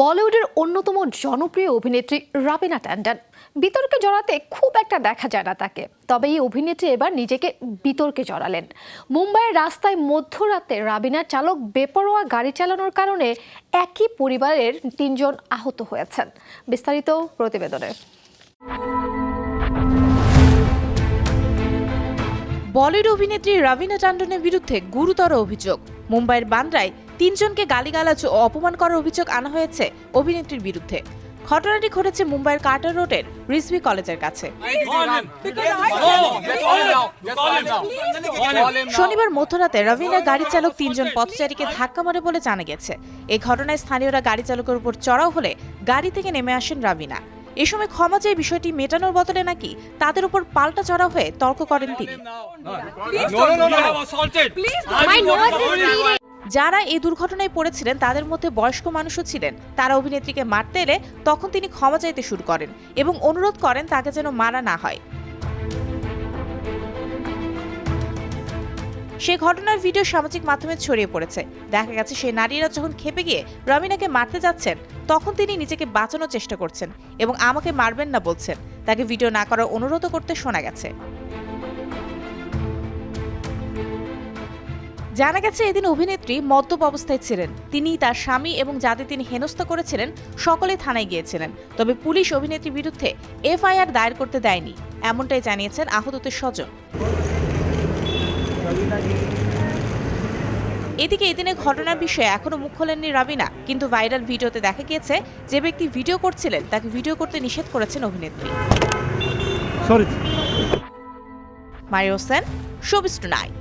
বলিউডের অন্যতম জনপ্রিয় অভিনেত্রী রাবিনা ট্যান্ডন। বিতর্কে জড়াতে খুব একটা দেখা যায় না তাকে। তবে এই অভিনেত্রী এবার নিজেকে বিতর্কে জড়ালেন। মুম্বাইয়ের রাস্তায় মধ্যরাতে রাবিনার চালক বেপরোয়া গাড়ি চালানোর কারণে একই পরিবারের তিনজন আহত হয়েছেন। বিস্তারিত প্রতিবেদনে। বলিউড অভিনেত্রী রাবিনা ট্যান্ডনের বিরুদ্ধে গুরুতর অভিযোগ। মুম্বাইয়ের বান্দ্রায় তিনজনকে গালিগালাজ ও অপমান করার অভিযোগ আনা হয়েছে অভিনেত্রীর বিরুদ্ধে ঘটনাটি ঘটেছে মুম্বাইয়ের কার্টার রোডের রিসবি কলেজের কাছে শনিবার মধ্যরাতে রবিনা গাড়ি চালক তিনজন পথচারীকে ধাক্কা মারে বলে জানা গেছে এই ঘটনায় স্থানীয়রা গাড়ি চালকের উপর চড়াও হলে গাড়ি থেকে নেমে আসেন রাবিনা এ সময় ক্ষমা চেয়ে বিষয়টি মেটানোর বদলে নাকি তাদের উপর পাল্টা চড়া হয়ে তর্ক করেন তিনি যারা এই দুর্ঘটনায় পড়েছিলেন, তাদের মধ্যে বয়স্ক মানুষও ছিলেন। তারা অভিনেত্রীকে মারতে এলে তখন তিনি ক্ষমা চাইতে শুরু করেন এবং অনুরোধ করেন তাকে যেন মারা না হয়। সে ঘটনার ভিডিও সামাজিক মাধ্যমে ছড়িয়ে পড়েছে। দেখা গেছে সেই নারীরা যখন খেপে গিয়ে রমিনাকে মারতে যাচ্ছেন, তখন তিনি নিজেকে বাঁচানোর চেষ্টা করছেন এবং আমাকে মারবেন না বলছেন। তাকে ভিডিও না করার অনুরোধও করতে শোনা গেছে। জানা গেছে এদিন অভিনেত্রী মদ্যপ অবস্থায় ছিলেন। তিনি তার স্বামী এবং যাদের তিনি হেনস্থা করেছিলেন সকলে থানায় গিয়েছিলেন। তবে পুলিশ অভিনেত্রীর বিরুদ্ধে এফআইআর দায়ের করতে দেয়নি এমনটাই জানিয়েছেন আহতদের স্বজন। এদিকে এদিনের ঘটনার বিষয়ে এখনও মুখ খোলেননি রাবিনা কিন্তু ভাইরাল ভিডিওতে দেখা গিয়েছে যে ব্যক্তি ভিডিও করছিলেন তাকে ভিডিও করতে নিষেধ করেছেন অভিনেত্রী। Mario Sen showbiz tonight